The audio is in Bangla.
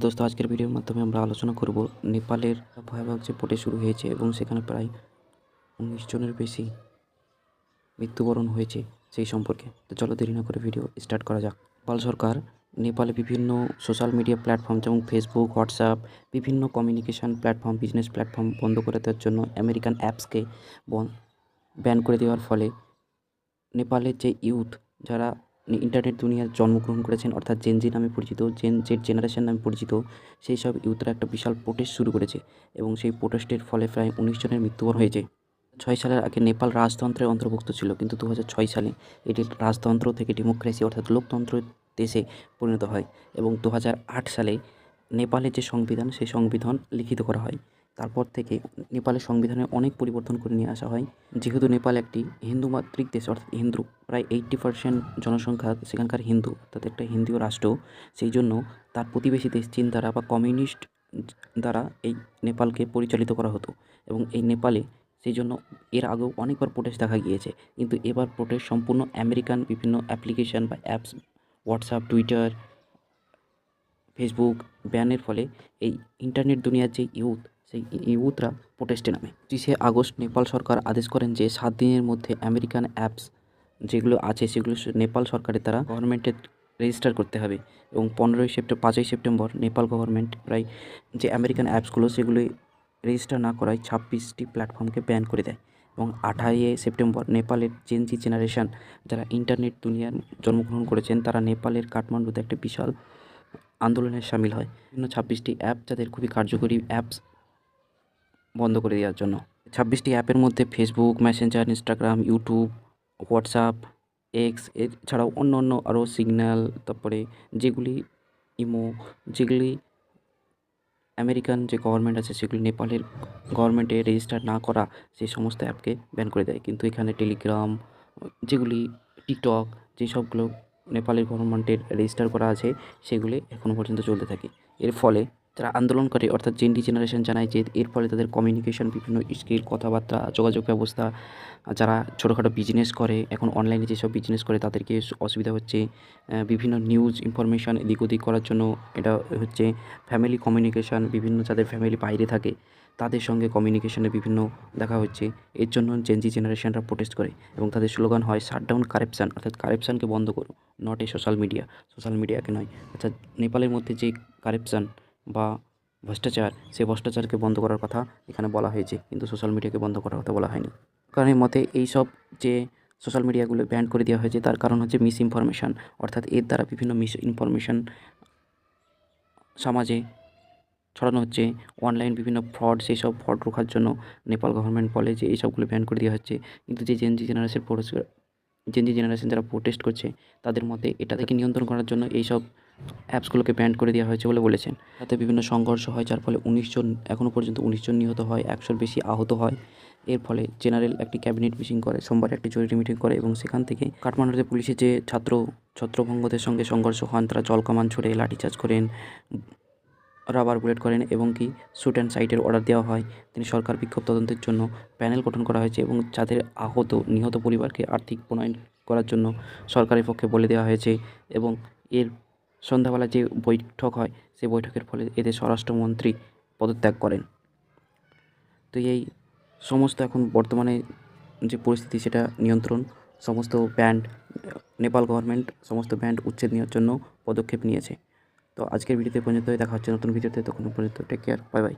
দোস্ত, আজকের ভিডিওর মাধ্যমে আমরা আলোচনা করব নেপালের ভয়াবহ যে পোটে শুরু হয়েছে এবং সেখানে প্রায় উনিশ জনের বেশি মৃত্যুবরণ হয়েছে সেই সম্পর্কে। তো চলো দেরি না করে ভিডিও স্টার্ট করা যাক। নেপাল সরকার, নেপালে বিভিন্ন সোশ্যাল মিডিয়া প্ল্যাটফর্ম যেমন ফেসবুক হোয়াটসঅ্যাপ বিভিন্ন কমিউনিকেশন প্ল্যাটফর্ম বিজনেস প্ল্যাটফর্ম বন্ধ করে দেওয়ার জন্য আমেরিকান অ্যাপসকে ব্যান করে দেওয়ার ফলে নেপালের যে ইউথ যারা ইন্টারনেট দুনিয়ায় জন্মগ্রহণ করেছেন, অর্থাৎ জেনজি নামে পরিচিত জেন জেড জেনারেশন নামে পরিচিত, সেই সব ইউথরা একটা বিশাল প্রোটেস্ট শুরু করেছে এবং সেই প্রোটেস্টের ফলে প্রায় উনিশ জনের মৃত্যুবরণ হয়েছে। ছয় সালের আগে নেপাল রাজতন্ত্রের অন্তর্ভুক্ত ছিল, কিন্তু দু হাজার ছয় সালে এটি রাজতন্ত্র থেকে ডেমোক্রেসি অর্থাৎ লোকতন্ত্র দেশে পরিণত হয় এবং দু হাজার আট সালে নেপালের যে সংবিধান, সেই সংবিধান লিখিত করা হয়। তারপর থেকে নেপালের সংবিধানে অনেক পরিবর্তন করে নিয়ে আসা হয়। যেহেতু নেপাল একটি হিন্দু মাতৃক দেশ, অর্থাৎ হিন্দু প্রায় এইট্টি পার্সেন্ট জনসংখ্যা সেখানকার হিন্দু, অর্থাৎ একটা হিন্দু রাষ্ট্র, সেই জন্য তার প্রতিবেশী দেশ চীন দ্বারা বা কমিউনিস্ট দ্বারা এই নেপালকে পরিচালিত করা হতো। এবং এই নেপালে সেই জন্য এর আগেও অনেকবার প্রোটেস্ট দেখা গিয়েছে। কিন্তু এবার প্রোটেস্ট সম্পূর্ণ আমেরিকান বিভিন্ন অ্যাপ্লিকেশন বা অ্যাপস হোয়াটসঅ্যাপ টুইটার ফেসবুক ব্যানের ফলে এই ইন্টারনেট দুনিয়ার যে ইউথ, সেই ইউথরা প্রোটেস্টে নামে। পঁচিশে আগস্ট নেপাল সরকার আদেশ করেন যে সাত দিনের মধ্যে আমেরিকান অ্যাপস যেগুলো আছে সেগুলো নেপাল সরকারের তারা গভর্নমেন্টের রেজিস্টার করতে হবে। এবং পনেরোই সেপ্টেম্বর পাঁচই সেপ্টেম্বর নেপাল গভর্নমেন্ট প্রায় যে আমেরিকান অ্যাপসগুলো সেগুলি রেজিস্টার না করায় ছাব্বিশটি প্ল্যাটফর্মকে ব্যান করে দেয়। এবং আঠাইয়ে সেপ্টেম্বর নেপালের জেনজি জেনারেশন যারা ইন্টারনেট দুনিয়ার জন্মগ্রহণ করেছেন, তারা নেপালের কাঠমান্ডুতে একটা বিশাল আন্দোলনে সামিল হয়। বিভিন্ন ছাব্বিশটি অ্যাপ যাদের খুবই কার্যকরী অ্যাপস বন্ধ করে দেওয়ার জন্য। ছাব্বিশটি অ্যাপের মধ্যে Facebook Messenger Instagram YouTube WhatsApp X এছাড়াও অন্য অন্য আরও সিগন্যাল, তারপরে যেগুলি ইমো, যেগুলি আমেরিকান যে গভর্নমেন্ট আছে সেগুলি নেপালের গভর্নমেন্টে রেজিস্টার না করা সেই সমস্ত অ্যাপকে ব্যান করে দেয়। কিন্তু এখানে টেলিগ্রাম যেগুলি টিকটক যেসবগুলো নেপালের গভর্নমেন্টের রেজিস্টার করা আছে, সেগুলি এখনও পর্যন্ত চলতে থাকে। এর ফলে যারা আন্দোলন করে, অর্থাৎ জেনডি জেনারেশন জানায় যে এর ফলে তাদের কমিউনিকেশন বিভিন্ন স্কিল কথাবার্তা, যোগাযোগ ব্যবস্থা, যারা ছোটোখাটো বিজনেস করে, এখন অনলাইনে যেসব বিজনেস করে, তাদেরকে অসুবিধা হচ্ছে। বিভিন্ন নিউজ ইনফরমেশান এদিক ওদিক করার জন্য এটা হচ্ছে ফ্যামিলি কমিউনিকেশান বিভিন্ন যাদের ফ্যামিলি বাইরে থাকে, তাদের সঙ্গে কমিউনিকেশনে বিভিন্ন দেখা হচ্ছে। এর জন্য জেনজি জেনারেশনরা প্রোটেস্ট করে এবং তাদের স্লোগান হয় শাট ডাউন কারাপশান অর্থাৎ কারাপশানকে বন্ধ করো not a social media social মিডিয়াকে নয়, অর্থাৎ নেপালের মধ্যে যে কারাপশান বা ভ্রষ্টাচার, সেই ভ্রষ্টাচারকে বন্ধ করার কথা এখানে বলা হয়েছে, কিন্তু সোশ্যাল মিডিয়াকে বন্ধ করার কথা বলা হয়নি। কারণের মতে এই সব যে সোশ্যাল মিডিয়াগুলো ব্যান করে দেওয়া হয়েছে, তার কারণ হচ্ছে মিস ইনফরমেশান অর্থাৎ এর দ্বারা বিভিন্ন মিস ইনফরমেশান সমাজে ছড়ানো হচ্ছে। অনলাইন বিভিন্ন ফ্রড সেই সব ফ্রড রোখার জন্য নেপাল গভর্নমেন্ট বলে যে এই সবগুলো ব্যান করে দেওয়া হচ্ছে। কিন্তু যে Gen Z generation Gen Z generation যারা প্রোটেস্ট করছে, তাদের মধ্যে এটা থেকে নিয়ন্ত্রণ করার জন্য এই সব অ্যাপসগুলোকে ব্যান্ড করে দেওয়া হয়েছে বলে বলেছেন। তাতে বিভিন্ন সংঘর্ষ হয়, যার ফলে উনিশ জন এখনও পর্যন্ত উনিশ জন নিহত হয়, একশোর বেশি আহত হয়। এর ফলে জেনারেল একটি ক্যাবিনেট মিটিং করে, সোমবার একটি জরুরি মিটিং করে এবং সেখান থেকে কাঠমান্ডুতে পুলিশের যে ছাত্র, ছত্রভঙ্গদের সঙ্গে সংঘর্ষ হন, তারা জলকামান ছড়ে লাঠিচার্জ করেন, রাবার বুলেট করেন এবং কি শ্যুট অ্যান্ড সাইটের অর্ডার দেওয়া হয়। তিনি সরকার বিক্ষোভ তদন্তের জন্য প্যানেল গঠন করা হয়েছে এবং যাদের আহত, নিহত পরিবারকে আর্থিক প্রণয়ন করার জন্য সরকারের পক্ষে বলে দেওয়া হয়েছে এবং এর সন্ধ্যাবেলা যে বৈঠক হয়, সেই বৈঠকের ফলে এদের স্বরাষ্ট্রমন্ত্রী পদত্যাগ করেন। তো এই সমস্ত এখন বর্তমানে যে পরিস্থিতি, সেটা নিয়ন্ত্রণ, সমস্ত ব্যান্ড, নেপাল গভর্নমেন্ট সমস্ত ব্যান্ড উচ্ছেদ নেওয়ার জন্য পদক্ষেপ নিয়েছে। তো আজকের ভিডিওতে পর্যন্ত দেখা হচ্ছে নতুন ভিডিওতে। তখন পর্যন্ত টেক কেয়ার বাই বাই